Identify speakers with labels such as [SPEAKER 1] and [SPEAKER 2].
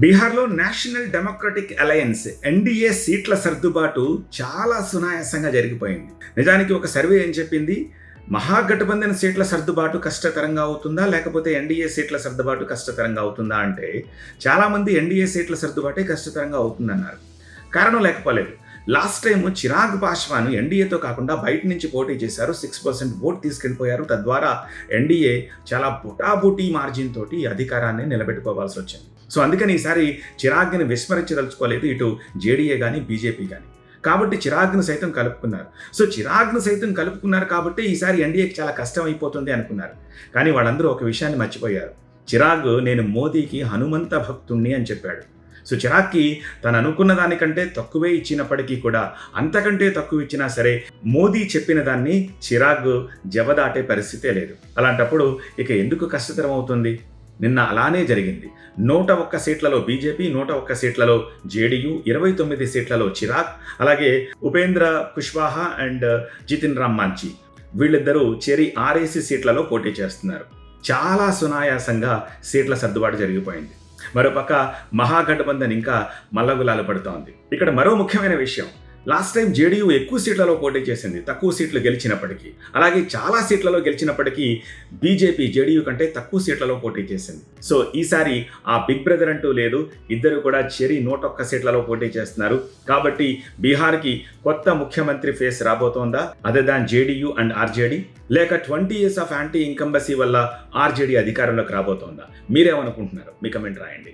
[SPEAKER 1] బీహార్లో national democratic alliance NDA సీట్ల సర్దుబాటు చాలా సునాయాసంగా జరిగిపోయింది. నిజానికి ఒక సర్వే ఏం చెప్పింది? మహాగఠబంధన సీట్ల సర్దుబాటు కష్టతరంగా అవుతుందా? లేకపోతే ఎన్డీఏ సీట్ల సర్దుబాటు కష్టతరంగా అవుతుందా అంటే చాలామంది ఎన్డీఏ సీట్ల సర్దుబాటే కష్టతరంగా అవుతుందన్నారు. కారణం లేకపోలేదు. లాస్ట్ టైం చిరాగ్ పాశ్వాన్ ఎన్డీఏతో కాకుండా బయట నుంచి పోటీ చేశారు. సిక్స్ పర్సెంట్ ఓట్ తీసుకెళ్ళిపోయారు. తద్వారా ఎన్డీఏ చాలా బుటాబుటీ మార్జిన్ తోటి అధికారాన్ని నిలబెట్టుకోవాల్సి వచ్చింది. సో అందుకని ఈసారి చిరాగ్ని విస్మరించదలుచుకోలేదు. ఇటు జేడీఏ కానీ బీజేపీ కానీ కాబట్టి చిరాగ్ను సైతం కలుపుకున్నారు. సో చిరాగ్ను సైతం కలుపుకున్నారు కాబట్టి ఈసారి ఎన్డీఏకి చాలా కష్టం అయిపోతుంది అనుకున్నారు. కానీ వాళ్ళందరూ ఒక విషయాన్ని మర్చిపోయారు. చిరాగ్ నేను మోదీకి హనుమంత భక్తుణ్ణి అని చెప్పాడు. సో తను అనుకున్న దానికంటే తక్కువే ఇచ్చినప్పటికీ కూడా అంతకంటే తక్కువ ఇచ్చినా సరే మోదీ చెప్పిన దాన్ని చిరాగ్ జవదాటే పరిస్థితే లేదు. అలాంటప్పుడు ఇక ఎందుకు కష్టతరం అవుతుంది నిన్న అలానే జరిగింది. నూట ఒక్క సీట్లలో బీజేపీ నూట ఒక్క సీట్లలో జేడీయూ ఇరవై తొమ్మిది సీట్లలో చిరాగ్ అలాగే ఉపేంద్ర కుష్వాహా అండ్ జితిన్ రామ్ మాంచి. వీళ్ళిద్దరూ చెరి ఆర్ఏసీ సీట్లలో పోటీ చేస్తున్నారు. చాలా సునాయాసంగా సీట్ల సర్దుబాటు జరిగిపోయింది. మరోపక్క మహాగఠబంధన్ ఇంకా మల్లగులాలు పడుతోంది. ఇక్కడ మరో ముఖ్యమైన విషయం. లాస్ట్ టైం జేడీయూ ఎక్కువ సీట్లలో పోటీ చేసింది తక్కువ సీట్లు గెలిచినప్పటికీ. అలాగే చాలా సీట్లలో గెలిచినప్పటికీ బీజేపీ జేడీయూ కంటే తక్కువ సీట్లలో పోటీ చేసింది. సో ఈసారి ఆ బిగ్ బ్రదర్ అంటూ లేదు ఇద్దరు కూడా చెరి నూట ఒక్క సీట్లలో పోటీ చేస్తున్నారు. కాబట్టి బీహార్కి కొత్త ముఖ్యమంత్రి ఫేస్ రాబోతోందా? అదే దాన్ జేడీయూ అండ్ ఆర్జేడీ? లేక twenty years of anti incumbency వల్ల ఆర్జేడీ అధికారంలోకి రాబోతోందా? మీరేమనుకుంటున్నారు? మీ కమెంట్ రాయండి.